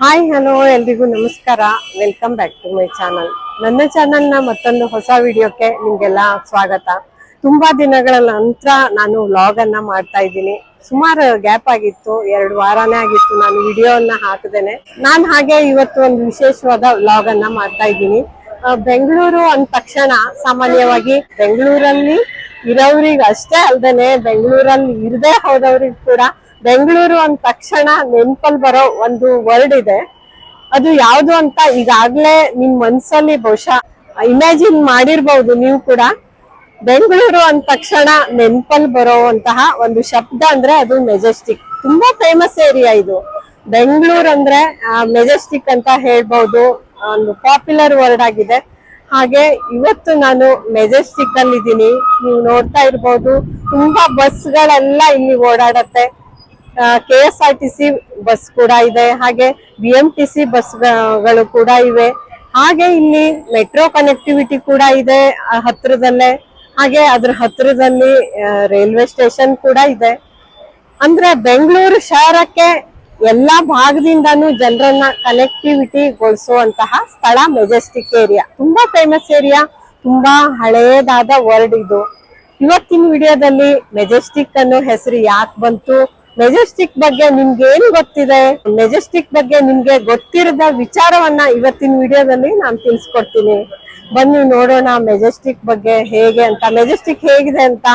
Hi, hello, ಎಲ್ರಿಗೂ ನಮಸ್ಕಾರ. Welcome back to my channel ನನ್ನ ಚಾನಲ್ನ ಮತ್ತೊಂದು ಹೊಸ ವಿಡಿಯೋಕ್ಕೆ ನಿಮ್ಗೆಲ್ಲ ಸ್ವಾಗತ. ತುಂಬಾ ದಿನಗಳ ನಂತರ ನಾನು ವ್ಲಾಗ್ ಅನ್ನ ಮಾಡ್ತಾ ಇದ್ದೀನಿ. ಸುಮಾರು ಗ್ಯಾಪ್ ಆಗಿತ್ತು, ಎರಡು ವಾರನೇ ಆಗಿತ್ತು ನಾನು ವಿಡಿಯೋನ ಹಾಕದೇನೆ. ನಾನ್ ಹಾಗೆ ಇವತ್ತು ಒಂದು ವಿಶೇಷವಾದ ವ್ಲಾಗ್ ಅನ್ನ ಮಾಡ್ತಾ ಇದ್ದೀನಿ. ಬೆಂಗಳೂರು ಅಂದ ತಕ್ಷಣ ಸಾಮಾನ್ಯವಾಗಿ ಬೆಂಗಳೂರಲ್ಲಿ ಇರೋರಿಗೆ ಅಷ್ಟೇ ಅಲ್ದೇನೆ ಬೆಂಗಳೂರಲ್ಲಿ ಇರದೇ ಹೋದವ್ರಿಗೆ ಕೂಡ ಬೆಂಗಳೂರು ಅಂದ ತಕ್ಷಣ ನೆನ್ಪಲ್ ಬರೋ ಒಂದು ವರ್ಡ್ ಇದೆ. ಅದು ಯಾವುದು ಅಂತ ಈಗಾಗ್ಲೇ ನಿಮ್ ಮನ್ಸಲ್ಲಿ ಬಹುಶಃ ಇಮ್ಯಾಜಿನ್ ಮಾಡಿರ್ಬಹುದು ನೀವು ಕೂಡ. ಬೆಂಗಳೂರು ಅಂದ ತಕ್ಷಣ ನೆನ್ಪಲ್ ಬರೋವಂತಹ ಒಂದು ಶಬ್ದ ಅಂದ್ರೆ ಅದು ಮೆಜೆಸ್ಟಿಕ್ ತುಂಬಾ ಫೇಮಸ್ ಏರಿಯಾ ಇದು. ಬೆಂಗಳೂರು ಅಂದ್ರೆ ಮೆಜೆಸ್ಟಿಕ್ ಅಂತ ಹೇಳ್ಬಹುದು ಒಂದು ಪಾಪ್ಯುಲರ್ ವರ್ಡ್ ಆಗಿದೆ. ಹಾಗೆ ಇವತ್ತು ನಾನು ಮೆಜೆಸ್ಟಿಕ್ ಅಲ್ಲಿ ಇದ್ದೀನಿ ನೀವು ನೋಡ್ತಾ ಇರ್ಬೋದು, ತುಂಬಾ ಬಸ್ಗಳೆಲ್ಲ ಇಲ್ಲಿ ಓಡಾಡತ್ತೆ. K S R T C bus ಕೂಡ ಇದೆ, ಹಾಗೆ ಬಿ ಎಂ ಟಿ ಸಿ ಬಸ್ಗಳು ಕೂಡ ಇವೆ. ಹಾಗೆ ಇಲ್ಲಿ ಮೆಟ್ರೋ ಕನೆಕ್ಟಿವಿಟಿ ಕೂಡ ಇದೆ ಹತ್ರದಲ್ಲೇ. ಹಾಗೆ ಅದ್ರ ಹತ್ರದಲ್ಲಿ ರೈಲ್ವೆ ಸ್ಟೇಷನ್ ಕೂಡ ಇದೆ. ಅಂದ್ರೆ ಬೆಂಗಳೂರು ಶಹರಕ್ಕೆ ಎಲ್ಲಾ ಭಾಗದಿಂದನೂ ಜನರನ್ನ ಕನೆಕ್ಟಿವಿಟಿ ಗೊಳಿಸುವಂತಹ ಸ್ಥಳ ಮೆಜೆಸ್ಟಿಕ್ ಏರಿಯಾ ತುಂಬಾ ಫೇಮಸ್ ಏರಿಯಾ ತುಂಬಾ ಹಳೆಯದಾದ ವರ್ಡ್ ಇದು. ಇವತ್ತಿನ ವಿಡಿಯೋದಲ್ಲಿ ಮೆಜೆಸ್ಟಿಕ್ ಅನ್ನೋ ಹೆಸರು ಯಾಕೆ ಬಂತು? ಮೆಜೆಸ್ಟಿಕ್ ಬಗ್ಗೆ ನಿಮ್ಗೆ ಏನು ಗೊತ್ತಿದೆ? ಮೆಜೆಸ್ಟಿಕ್ ಬಗ್ಗೆ ನಿಮ್ಗೆ ಗೊತ್ತಿರದ ವಿಚಾರವನ್ನ ಇವತ್ತಿನ ವಿಡಿಯೋದಲ್ಲಿ ನಾನು ತಿಳಿಸ್ಕೊಡ್ತೀನಿ. ಬನ್ನಿ ನೋಡೋಣ ಮೆಜೆಸ್ಟಿಕ್ ಬಗ್ಗೆ ಹೇಗೆ ಅಂತ. ಮೆಜೆಸ್ಟಿಕ್ ಹೇಗಿದೆ ಅಂತ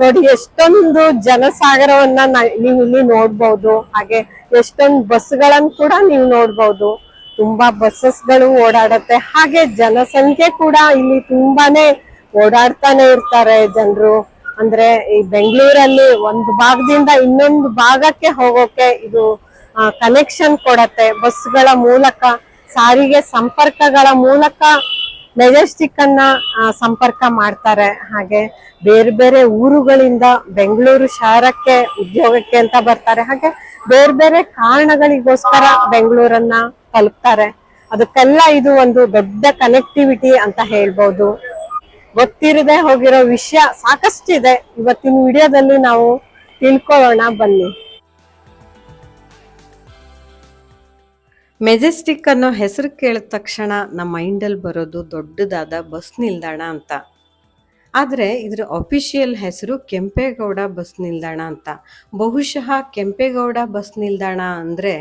ನೋಡಿ, ಎಷ್ಟೊಂದು ಜನಸಾಗರವನ್ನ ನೀವು ಇಲ್ಲಿ ನೋಡ್ಬೋದು. ಹಾಗೆ ಎಷ್ಟೊಂದು ಬಸ್ಗಳನ್ನ ಕೂಡ ನೀವು ನೋಡ್ಬೋದು. ತುಂಬಾ ಬಸ್ಸಸ್ಗಳು ಓಡಾಡತ್ತೆ. ಹಾಗೆ ಜನಸಂಖ್ಯೆ ಕೂಡ ಇಲ್ಲಿ ತುಂಬಾನೇ ಓಡಾಡ್ತಾನೆ ಇರ್ತಾರೆ ಜನರು. ಅಂದ್ರೆ ಈ ಬೆಂಗಳೂರಲ್ಲಿ ಒಂದು ಭಾಗದಿಂದ ಇನ್ನೊಂದು ಭಾಗಕ್ಕೆ ಹೋಗೋಕೆ ಇದು ಕನೆಕ್ಷನ್ ಕೊಡತ್ತೆ. ಬಸ್ಗಳ ಮೂಲಕ, ಸಾರಿಗೆ ಸಂಪರ್ಕಗಳ ಮೂಲಕ ಮೆಜೆಸ್ಟಿಕ್ ಅನ್ನ ಸಂಪರ್ಕ ಮಾಡ್ತಾರೆ. ಹಾಗೆ ಬೇರೆ ಬೇರೆ ಊರುಗಳಿಂದ ಬೆಂಗಳೂರು ಶಹರಕ್ಕೆ ಉದ್ಯೋಗಕ್ಕೆ ಅಂತ ಬರ್ತಾರೆ. ಹಾಗೆ ಬೇರೆ ಬೇರೆ ಕಾರಣಗಳಿಗೋಸ್ಕರ ಬೆಂಗಳೂರನ್ನ ತಲುಪ್ತಾರೆ. ಅದಕ್ಕೆಲ್ಲ ಇದು ಒಂದು ದೊಡ್ಡ ಕನೆಕ್ಟಿವಿಟಿ ಅಂತ ಹೇಳ್ಬೋದು. ಗೊತ್ತಿರದೆ ಹೋಗಿರೋ ವಿಷಯ ಸಾಕಷ್ಟಿದೆ. ಇವತ್ತಿನ ವಿಡಿಯೋದಲ್ಲಿ ನಾವು ತಿಳ್ಕೊಳ್ಳೋಣ, ಬನ್ನಿ. ಮೆಜೆಸ್ಟಿಕ್ ಅನ್ನೋ ಹೆಸರು ಕೇಳಿದ ತಕ್ಷಣ ನಮ್ಮ ಮೈಂಡಲ್ಲಿ ಬರೋದು ದೊಡ್ಡದಾದ ಬಸ್ ನಿಲ್ದಾಣ ಅಂತ. ಆದರೆ ಇದರ ಅಫಿಷಿಯಲ್ ಹೆಸರು ಕೆಂಪೇಗೌಡ ಬಸ್ ನಿಲ್ದಾಣ ಅಂತ. ಬಹುಶಃ ಕೆಂಪೇಗೌಡ ಬಸ್ ನಿಲ್ದಾಣ ಅಂದರೆ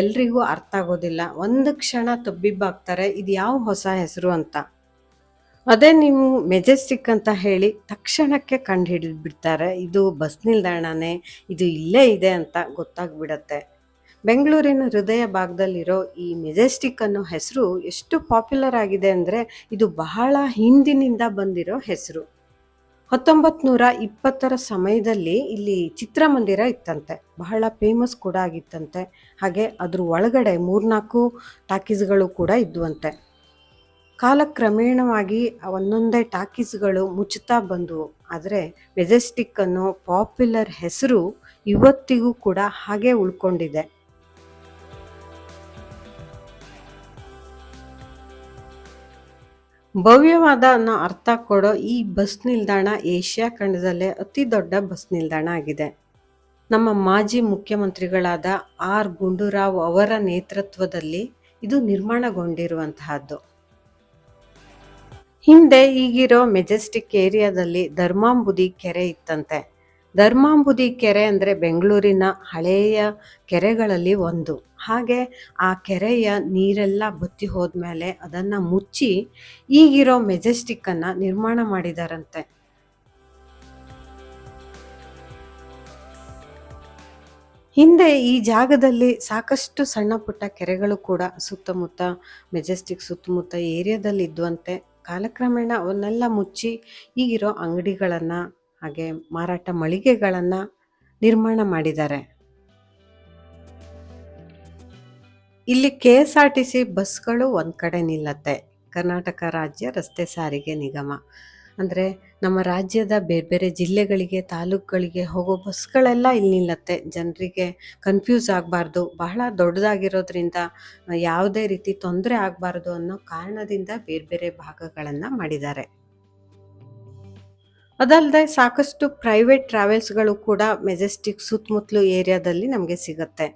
ಎಲ್ರಿಗೂ ಅರ್ಥ ಆಗೋದಿಲ್ಲ. ಒಂದು ಕ್ಷಣ ತಬ್ಬಿಬ್ಬಾಗ್ತಾರೆ ಇದು ಯಾವ ಹೊಸ ಹೆಸರು ಅಂತ. ಅದೇ ನೀವು ಮೆಜೆಸ್ಟಿಕ್ ಅಂತ ಹೇಳಿ ತಕ್ಷಣಕ್ಕೆ ಕಂಡು ಹಿಡಿದು ಬಿಡ್ತಾರೆ ಇದು ಬಸ್ ನಿಲ್ದಾಣನೇ, ಇದು ಇಲ್ಲೇ ಇದೆ ಅಂತ ಗೊತ್ತಾಗ್ಬಿಡತ್ತೆ. ಬೆಂಗಳೂರಿನ ಹೃದಯ ಭಾಗದಲ್ಲಿರೋ ಈ ಮೆಜೆಸ್ಟಿಕ್ ಅನ್ನೋ ಹೆಸರು ಎಷ್ಟು ಪಾಪ್ಯುಲರ್ ಆಗಿದೆ ಅಂದರೆ ಇದು ಬಹಳ ಹಿಂದಿನಿಂದ ಬಂದಿರೋ ಹೆಸರು. ಹತ್ತೊಂಬತ್ತು ನೂರ ಇಪ್ಪತ್ತರ ಸಮಯದಲ್ಲಿ ಇಲ್ಲಿ ಚಿತ್ರಮಂದಿರ ಇತ್ತಂತೆ. ಬಹಳ ಫೇಮಸ್ ಕೂಡ ಆಗಿತ್ತಂತೆ. ಹಾಗೆ ಅದ್ರ ಒಳಗಡೆ ಮೂರ್ನಾಲ್ಕು ಟಾಕೀಸ್ಗಳು ಕೂಡ ಇದ್ವಂತೆ. ಕಾಲಕ್ರಮೇಣವಾಗಿ ಒಂದೊಂದೇ ಟಾಕೀಸ್ಗಳು ಮುಚ್ಚುತ್ತಾ ಬಂದವು. ಆದರೆ ಮೆಜೆಸ್ಟಿಕ್ ಅನ್ನೋ ಪಾಪ್ಯುಲರ್ ಹೆಸರು ಇವತ್ತಿಗೂ ಕೂಡ ಹಾಗೆ ಉಳ್ಕೊಂಡಿದೆ. ಭವ್ಯವಾದ ಅನ್ನೋ ಅರ್ಥ ಕೊಡೋ ಈ ಬಸ್ ನಿಲ್ದಾಣ ಏಷ್ಯಾ ಖಂಡದಲ್ಲೇ ಅತಿ ದೊಡ್ಡ ಬಸ್ ನಿಲ್ದಾಣ ಆಗಿದೆ. ನಮ್ಮ ಮಾಜಿ ಮುಖ್ಯಮಂತ್ರಿಗಳಾದ ಆರ್ ಗುಂಡೂರಾವ್ ಅವರ ನೇತೃತ್ವದಲ್ಲಿ ಇದು ನಿರ್ಮಾಣಗೊಂಡಿರುವಂತಹದ್ದು. ಹಿಂದೆ ಈಗಿರೋ ಮೆಜೆಸ್ಟಿಕ್ ಏರಿಯಾದಲ್ಲಿ ಧರ್ಮಾಂಬುದಿ ಕೆರೆ ಇತ್ತಂತೆ. ಧರ್ಮಾಂಬುದಿ ಕೆರೆ ಅಂದರೆ ಬೆಂಗಳೂರಿನ ಹಳೆಯ ಕೆರೆಗಳಲ್ಲಿ ಒಂದು. ಹಾಗೆ ಆ ಕೆರೆಯ ನೀರೆಲ್ಲ ಬತ್ತಿ ಹೋದ್ಮೇಲೆ ಅದನ್ನು ಮುಚ್ಚಿ ಈಗಿರೋ ಮೆಜೆಸ್ಟಿಕ್ಕನ್ನು ನಿರ್ಮಾಣ ಮಾಡಿದಾರಂತೆ. ಹಿಂದೆ ಈ ಜಾಗದಲ್ಲಿ ಸಾಕಷ್ಟು ಸಣ್ಣ ಪುಟ್ಟ ಕೆರೆಗಳು ಕೂಡ ಸುತ್ತಮುತ್ತ, ಮೆಜೆಸ್ಟಿಕ್ ಸುತ್ತಮುತ್ತ ಏರಿಯಾದಲ್ಲಿ ಇದ್ವಂತೆ ಕಾಲಕ್ರಮೇಣ ಅವನ್ನೆಲ್ಲ ಮುಚ್ಚಿ ಈಗಿರೋ ಅಂಗಡಿಗಳನ್ನು ಹಾಗೆ ಮಾರಾಟ ಮಳಿಗೆಗಳನ್ನು ನಿರ್ಮಾಣ ಮಾಡಿದ್ದಾರೆ. ಇಲ್ಲಿ K S R T C ಬಸ್ಗಳು ಒಂದು ಕಡೆ ನಿಲ್ಲತ್ತೆ. ಕರ್ನಾಟಕ ರಾಜ್ಯ ರಸ್ತೆ ಸಾರಿಗೆ ನಿಗಮ. ಅಂದರೆ ನಮ್ಮ ರಾಜ್ಯದ ಬೇರೆ ಬೇರೆ ಜಿಲ್ಲೆಗಳಿಗೆ, ತಾಲೂಕುಗಳಿಗೆ ಹೋಗೋ ಬಸ್ಗಳೆಲ್ಲ ಇಲ್ಲಿ ನಿಲ್ಲತ್ತೆ. ಜನರಿಗೆ ಕನ್ಫ್ಯೂಸ್ ಆಗಬಾರ್ದು. ಬಹಳ ದೊಡ್ಡದಾಗಿರೋದ್ರಿಂದ ಯಾವುದೇ ರೀತಿ ತೊಂದರೆ ಆಗಬಾರ್ದು ಅನ್ನೋ ಕಾರಣದಿಂದ ಬೇರೆ ಬೇರೆ ಭಾಗಗಳನ್ನು ಮಾಡಿದ್ದಾರೆ. ಅದಲ್ಲದೆ ಸಾಕಷ್ಟು ಪ್ರೈವೇಟ್ ಟ್ರಾವೆಲ್ಸ್ಗಳು ಕೂಡ ಮೆಜೆಸ್ಟಿಕ್ ಸುತ್ತಮುತ್ತಲು ಏರಿಯಾದಲ್ಲಿ ನಮಗೆ ಸಿಗುತ್ತೆ.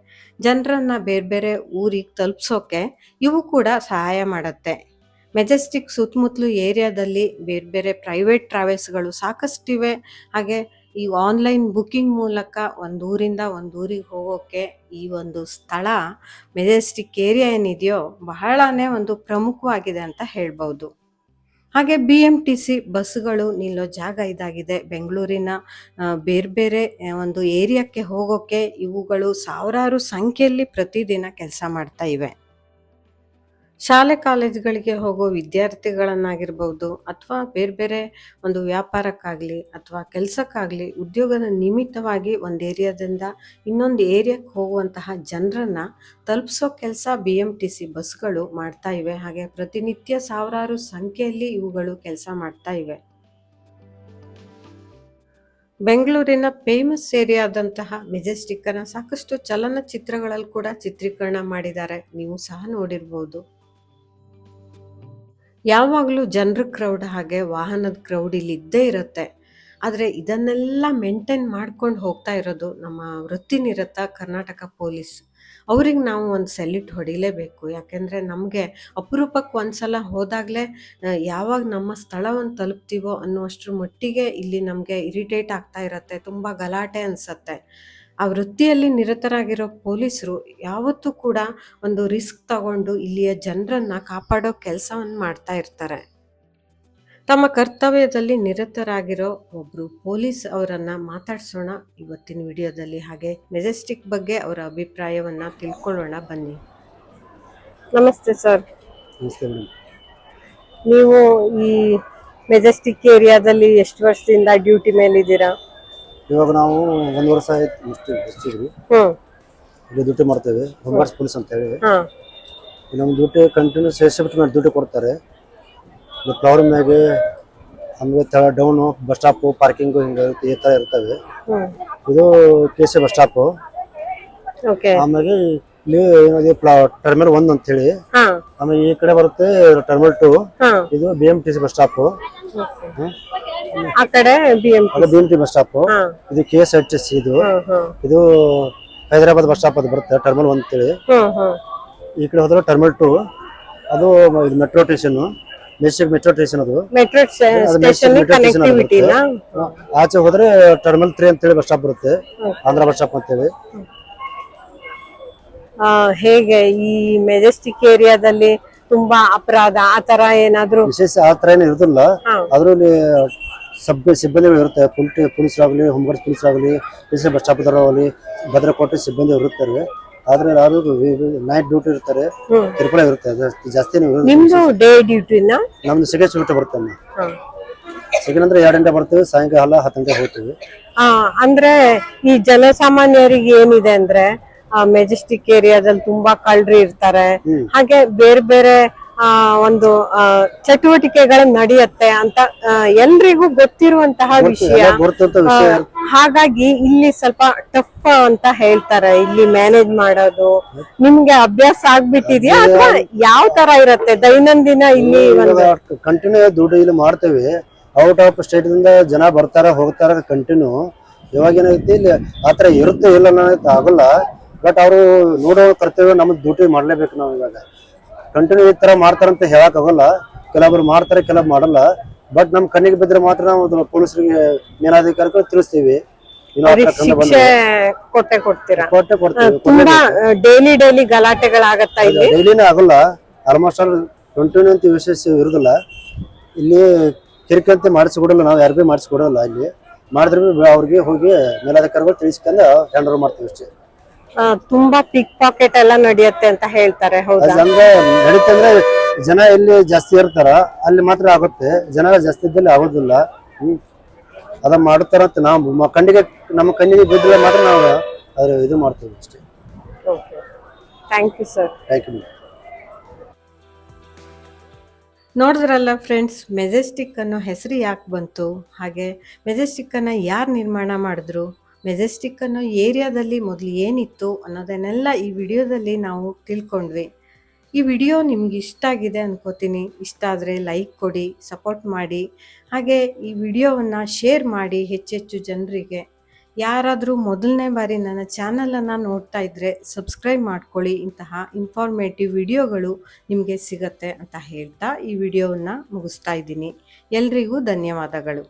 ಜನರನ್ನು ಬೇರೆ ಬೇರೆ ಊರಿಗೆ ತಲುಪಿಸೋಕೆ ಇವು ಕೂಡ ಸಹಾಯ ಮಾಡುತ್ತೆ. ಮೆಜೆಸ್ಟಿಕ್ ಸುತ್ತಮುತ್ತಲು ಏರಿಯಾದಲ್ಲಿ ಬೇರೆ ಬೇರೆ ಪ್ರೈವೇಟ್ ಟ್ರಾವೆಲ್ಸ್ಗಳು ಸಾಕಷ್ಟಿವೆ. ಹಾಗೆ ಈ ಆನ್ಲೈನ್ ಬುಕ್ಕಿಂಗ್ ಮೂಲಕ ಒಂದು ಊರಿಂದ ಒಂದು ಊರಿಗೆ ಹೋಗೋಕೆ ಈ ಒಂದು ಸ್ಥಳ, ಮೆಜೆಸ್ಟಿಕ್ ಏರಿಯಾ ಏನಿದೆಯೋ ಬಹಳನೇ ಒಂದು ಪ್ರಮುಖವಾಗಿದೆ ಅಂತ ಹೇಳ್ಬೋದು. ಹಾಗೆ ಬಿ ಎಂ ಟಿ ಸಿ ಬಸ್ಗಳು ನಿಲ್ಲೋ ಜಾಗ ಇದಾಗಿದೆ. ಬೆಂಗಳೂರಿನ ಬೇರೆ ಬೇರೆ ಒಂದು ಏರಿಯಾಕ್ಕೆ ಹೋಗೋಕ್ಕೆ ಇವುಗಳು ಸಾವಿರಾರು ಸಂಖ್ಯೆಯಲ್ಲಿ ಪ್ರತಿದಿನ ಕೆಲಸ ಮಾಡ್ತಾ ಇವೆ. ಶಾಲೆ ಕಾಲೇಜುಗಳಿಗೆ ಹೋಗೋ ವಿದ್ಯಾರ್ಥಿಗಳನ್ನಾಗಿರ್ಬೋದು ಅಥವಾ ಬೇರೆ ಬೇರೆ ಒಂದು ವ್ಯಾಪಾರಕ್ಕಾಗಲಿ ಅಥವಾ ಕೆಲಸಕ್ಕಾಗಲಿ ಉದ್ಯೋಗದ ನಿಮಿತ್ತವಾಗಿ ಒಂದು ಏರಿಯಾದಿಂದ ಇನ್ನೊಂದು ಏರಿಯಾಕ್ಕೆ ಹೋಗುವಂತಹ ಜನರನ್ನ ತಲುಪಿಸೋ ಕೆಲಸ ಬಿ ಎಂ ಟಿ ಸಿ ಬಸ್ಗಳು ಮಾಡ್ತಾ ಇವೆ. ಹಾಗೆ ಪ್ರತಿನಿತ್ಯ ಸಾವಿರಾರು ಸಂಖ್ಯೆಯಲ್ಲಿ ಇವುಗಳು ಕೆಲಸ ಮಾಡ್ತಾ ಇವೆ. ಬೆಂಗಳೂರಿನ ಫೇಮಸ್ ಏರಿಯಾದಂತಹ ಮೆಜೆಸ್ಟಿಕ್ಕನ್ನ ಸಾಕಷ್ಟು ಚಲನಚಿತ್ರಗಳಲ್ಲಿ ಕೂಡ ಚಿತ್ರೀಕರಣ ಮಾಡಿದ್ದಾರೆ. ನೀವು ಸಹ ನೋಡಿರ್ಬೋದು. ಯಾವಾಗಲೂ ಜನರ ಕ್ರೌಡ್ ಹಾಗೆ ವಾಹನದ ಕ್ರೌಡ್ ಇಲ್ಲಿ ಇದ್ದೇ ಇರುತ್ತೆ. ಆದರೆ ಇದನ್ನೆಲ್ಲ ಮೇಂಟೈನ್ ಮಾಡ್ಕೊಂಡು ಹೋಗ್ತಾ ಇರೋದು ನಮ್ಮ ವೃತ್ತಿನಿರತ ಕರ್ನಾಟಕ ಪೊಲೀಸ್. ಅವ್ರಿಗೆ ನಾವು ಒಂದು ಸೆಲ್ಯೂಟ್ ಹೊಡಿಲೇಬೇಕು. ಯಾಕೆಂದರೆ ನಮಗೆ ಅಪರೂಪಕ್ಕೆ ಒಂದ್ಸಲ ಹೋದಾಗಲೇ ಯಾವಾಗ ನಮ್ಮ ಸ್ಥಳವನ್ನು ತಲುಪ್ತೀವೋ ಅನ್ನುವಷ್ಟ್ರ ಮಟ್ಟಿಗೆ ಇಲ್ಲಿ ನಮಗೆ ಇರಿಟೇಟ್ ಆಗ್ತಾ ಇರತ್ತೆ. ತುಂಬ ಗಲಾಟೆ ಅನಿಸತ್ತೆ. ಆ ವೃತ್ತಿಯಲ್ಲಿ ನಿರತರಾಗಿರೋ ಪೊಲೀಸರು ಯಾವತ್ತೂ ಕೂಡ ಒಂದು ರಿಸ್ಕ್ ತಗೊಂಡು ಇಲ್ಲಿಯ ಜನರನ್ನ ಕಾಪಾಡೋ ಕೆಲಸವನ್ನು ಮಾಡ್ತಾ ಇರ್ತಾರೆ. ತಮ್ಮ ಕರ್ತವ್ಯದಲ್ಲಿ ನಿರತರಾಗಿರೋ ಒಬ್ರು ಪೊಲೀಸ್ ಅವರನ್ನ ಮಾತಾಡಿಸೋಣ ಇವತ್ತಿನ ವಿಡಿಯೋದಲ್ಲಿ. ಹಾಗೆ ಮೆಜೆಸ್ಟಿಕ್ ಬಗ್ಗೆ ಅವರ ಅಭಿಪ್ರಾಯವನ್ನ ತಿಳ್ಕೊಳ್ಳೋಣ ಬನ್ನಿ. ನಮಸ್ತೆ ಸರ್. ನಮಸ್ತೆ ನೀವು ಈ ಮೆಜೆಸ್ಟಿಕ್ ಏರಿಯಾದಲ್ಲಿ ಎಷ್ಟು ವರ್ಷದಿಂದ ಡ್ಯೂಟಿ ಮೇಲಿದ್ದೀರಾ? ಇವಾಗ ನಾವು ಒಂದು ವರ್ಷ ಆಯ್ತು ಹೆಚ್ಚಿದ್ವಿ. ಹ್ಮ್. ಇಲ್ಲಿ ಡ್ಯೂಟಿ ಮಾಡ್ತೇವೆ. ಹೋಮ್ಗಾರ್ಡ್ಸ್ ಪೊಲೀಸ್ ಅಂತ ಹೇಳಿ. ಹಾ. ನಮ್ಮ ಡ್ಯೂಟಿ ಕಂಟಿನ್ಯೂಸ್ ಶಿಫ್ಟ್ ಮೇಲೆ ಡ್ಯೂಟಿ ಕೊಡ್ತಾರೆ. ಪ್ರಾಬ್ಲಮ್ ಫ್ಲವರ್ ಮ್ಯಾಗೆ ಆಮೇಲೆ ತಳ ಡೌನು ಬಸ್ ಸ್ಟಾಪು ಪಾರ್ಕಿಂಗು ಹಿಂಗೆ ಈ ಥರ ಇರ್ತವೆ. ಹ್ಮ್. ಇದು K C bus stop okay ಆಮೇಲೆ ಇಲ್ಲಿ ಏನಿದೆ ಟರ್ಮಿನಲ್ ಒನ್ ಅಂತ ಹೇಳಿ ಹಾ. ಆಮೇಲೆ ಈ ಕಡೆ ಬರುತ್ತೆ ಟರ್ಮಿನಲ್ ಟು ಹಾ. ಇದು B M T C bus stop ಆ ಕಡೆ ಬಿ ಎಂ ಅದು B M T bus stop ಇದು K S R T C ಇದು. ಇದು ಹೈದರಾಬಾದ್ ಬಸ್ ಸ್ಟಾಪ್ ಅದು ಬರುತ್ತೆ ಟರ್ಮಿನಲ್ ಹ್ಮ್ ಹ್ಮ್ ಈ ಕಡೆ ಹೋದ್ರೆ ಟರ್ಮಿನಲ್ ಟು ಅದು ಇದು metro station Majestic metro station ಅದು. ಮೆಟ್ರೋ ಸ್ಟೇಷನ್ ಮೆಟ್ರೋ ಬರುತ್ತೆ. ಆಚೆ ಹೋದ್ರೆ ಟರ್ಮಿನಲ್ ತ್ರೀ ಅಂತೇಳಿ ಬಸ್ ಸ್ಟಾಪ್ ಬರುತ್ತೆ. ಆಂಧ್ರ ಬಸ್ ಸ್ಟಾಪ್ ಅಂತೇಳಿ. ಆ, ಹೇಗೆ ಈ ಮೆಜೆಸ್ಟಿಕ್ ಏರಿಯಾದಲ್ಲಿ ತುಂಬಾ ಅಪರಾಧ ಆ ತರ ಏನಾದ್ರು? ವಿಶೇಷ ಆ ಥರ ಏನು ಇರುದಿಲ್ಲ. ಅದ್ರಲ್ಲಿ ಸಬ್ ಸಿಬ್ಬಂದಿಗಳು ಇರುತ್ತೆ. ಪೊಲಿಟಿ ಪೊಲೀಸರಾಗಲಿ ಹೋಮ್ಗಾರ್ಡ್ ಪೊಲೀಸರಾಗಲಿ ಪೊಲೀಸ್ ಬಸ್ ಸ್ಟಾಪ್ದವರಾಗಲಿ ಭದ್ರಕೋಟೆ ಸಿಬ್ಬಂದಿ ಇರುತ್ತಾರೆ ಆದ್ರೆ ಯಾರು ನೈಟ್ ಡ್ಯೂಟಿ ಇರ್ತಾರೆ. ತಿರುಪಳ ಇರುತ್ತೆ. ಜಾಸ್ತಿ. ನಿಮ್ದು ಡೇ ಡ್ಯೂಟಿನ ನಮ್ದು ಸೆಕೆಂಡ್ ಶಿಫ್ಟ್ ಬರ್ತೇನೆ. ಸಿಗನ್ ಸೆಕೆಂಡ್ ಅಂದ್ರೆ ಎರಡು ಗಂಟೆ ಬರ್ತೇವೆ ಸಾಯಂಕಾಲ ಹತ್ತು ಗಂಟೆ ಹೋಗ್ತೀವಿ. ಆ ಅಂದ್ರೆ ಈ ಜನಸಾಮಾನ್ಯರಿಗೆ ಏನಿದೆ ಅಂದ್ರೆ ಮೆಜೆಸ್ಟಿಕ್ ಏರಿಯಾದಲ್ಲಿ ತುಂಬಾ ಕಳ್ರಿ ಇರ್ತಾರೆ. ಹಾಗೆ ಬೇರೆ ಬೇರೆ ಒಂದು ಚಟುವಟಿಕೆಗಳು ನಡೆಯುತ್ತೆ ಅಂತ ಎಲ್ರಿಗೂ ಗೊತ್ತಿರುವಂತಹ ವಿಷಯ. ಹಾಗಾಗಿ ಇಲ್ಲಿ ಸ್ವಲ್ಪ ಟಫ್ ಅಂತ ಹೇಳ್ತಾರೆ. ಇಲ್ಲಿ ಮ್ಯಾನೇಜ್ ಮಾಡೋದು. ನಿಮ್ಗೆ ಅಭ್ಯಾಸ ಆಗ್ಬಿಟ್ಟಿದ್ಯಾ? ಅಥವಾ ಯಾವ ತರ ಇರತ್ತೆ? ದೈನಂದಿನ ಇಲ್ಲಿ ಕಂಟಿನ್ಯೂ ದುಡ್ಡು ಇಲ್ಲಿ ಮಾಡ್ತೇವೆ. ಔಟ್ ಆಫ್ ಸ್ಟೇಟ್ ದಿಂದ ಜನ ಬರ್ತಾರ ಹೋಗ್ತಾರ ಕಂಟಿನ್ಯೂ ಇವಾಗ ಏನಾಗುತ್ತೆ ಇಲ್ಲಿ ಆತರ ಇರುತ್ತೆ ಇಲ್ಲ ಅನ್ನೋದಕ್ಕೆ ಆಗಲ್ಲ. ಬಟ್ ಅವರು ನೋಡೋ ಕರ್ತವ್ಯ ನಮ್ದು ಡ್ಯೂಟಿ ಮಾಡಲೇಬೇಕು ನಾವು ಇವಾಗ. ಕಂಟಿನ್ಯೂ ಈ ತರ ಮಾಡ್ತಾರಂತ ಹೇಳಕ್ ಆಗಲ್ಲ. ಕೆಲವೊಬ್ರು ಮಾಡ್ತಾರೆ ಕೆಲವ್ ಮಾಡಲ್ಲ. ಬಟ್ ನಮ್ ಕಣ್ಣಿಗೆ ಬಿದ್ರೆ ಮಾತ್ರ ನಾವು ಅದನ್ನ ಪೊಲೀಸರಿಗೆ ಮೇಲಾಧಿಕಾರಿಗಳು ತಿಳಿಸ್ತೀವಿ. ಥರ ಶಿಕ್ಷೆ ಕೊಟ್ಟೆ ಕೊಡ್ತೀರಾ? ಕೊಟ್ಟೆ ಕೊಡ್ತೀವಿ ತುಂಬಾ ಡೈಲಿ ಡೈಲಿ ಗಲಾಟೆಗಳಾಗತ್ತಾ ಇಲ್ಲಿ? ಡೈಲಿನೇ ಆಗಲ್ಲ. ಆಲ್ಮೋಸ್ಟ್ ಆಲ್ ಕಂಟಿನ್ಯೂ ಅಂತ ವಿಶೇಷ ಇರುದಿಲ್ಲ. ಇಲ್ಲಿ ಕಿರಿಕಂತೆ ಮಾಡಿಸ್ಕೊಡಲ್ಲ ನಾವು ಯಾರು ಭೀ ಮಾಡಿಸ್ಕೊಡಲ್ಲ ಇಲ್ಲಿ. ಮಾಡಿದ್ರೆ ಭೀ ಅವ್ರಿಗೆ ಹೋಗಿ ಮೇಲಾಧಿಕಾರಿಗಳು ತಿಳಿಸ್ಕೊಂಡು ಹ್ಯಾಂಡ್ ಓವರ್ ಮಾಡ್ತೀವಿ ಅಷ್ಟೇ. ತುಂಬಾ ಪಿಕ್ ಪಾಕೆಟ್ ಎಲ್ಲ ನಡೆಯುತ್ತೆ ಅಂತ ಹೇಳ್ತಾರೆ ಹೌದಾ? ಅಂದ್ರೆ ನಡೀತಂದ್ರೆ ಜನ ಎಲ್ಲಿ ಜಾಸ್ತಿ ಇರ್ತಾರ ಅಲ್ಲಿ ಮಾತ್ರ ಆಗುತ್ತೆ. ಜನ ಜಾಸ್ತಿ ಇದ್ದಲ್ಲಿ ಆಗೋದಿಲ್ಲ. ಹ್ಮ್. ಅದ ಅಂತ ನಾವು ಮ- ಕಣ್ಣಿಗೆ ನಮ್ಮ ಕಣ್ಣಿಗೆ ಬಿದ್ದರೆ ಮಾತ್ರ ನಾವು ಅದ್ರ ಇದು ಮಾಡ್ತೀವಿ ಅಷ್ಟೇ. Thank you sir thank you ನೋಡಿದ್ರಲ್ಲ ಫ್ರೆಂಡ್ಸ್ ಮೆಜೆಸ್ಟಿಕ್ ಅನ್ನೋ ಹೆಸರು ಯಾಕೆ ಬಂತು? ಹಾಗೆ ಮೆಜೆಸ್ಟಿಕ್ ಅನ್ನ ಯಾರು ನಿರ್ಮಾಣ ಮಾಡಿದ್ರು? ಮೆಜೆಸ್ಟಿಕ್ ಅನ್ನೋ ಏರಿಯಾದಲ್ಲಿ ಮೊದಲು ಏನಿತ್ತು ಅನ್ನೋದನ್ನೆಲ್ಲ ಈ ವಿಡಿಯೋದಲ್ಲಿ ನಾವು ತಿಳ್ಕೊಂಡ್ವಿ. ಈ ವಿಡಿಯೋ ನಿಮ್ಗೆ ಇಷ್ಟ ಆಗಿದೆ ಅನ್ಕೋತೀನಿ. ಇಷ್ಟ ಆದರೆ ಲೈಕ್ ಕೊಡಿ, ಸಪೋರ್ಟ್ ಮಾಡಿ. ಹಾಗೆ ಈ ವಿಡಿಯೋವನ್ನು ಶೇರ್ ಮಾಡಿ ಹೆಚ್ಚೆಚ್ಚು ಜನರಿಗೆ. ಯಾರಾದರೂ ಮೊದಲನೇ ಬಾರಿ ನನ್ನ ಚಾನಲನ್ನು ನೋಡ್ತಾ ಇದ್ದರೆ ಸಬ್ಸ್ಕ್ರೈಬ್ ಮಾಡ್ಕೊಳ್ಳಿ. ಇಂತಹ ಇನ್ಫಾರ್ಮೇಟಿವ್ ವಿಡಿಯೋಗಳು ನಿಮಗೆ ಸಿಗತ್ತೆ ಅಂತ ಹೇಳ್ತಾ ಈ ವಿಡಿಯೋವನ್ನು ಮುಗಿಸ್ತಾ ಇದ್ದೀನಿ. ಎಲ್ರಿಗೂ ಧನ್ಯವಾದಗಳು.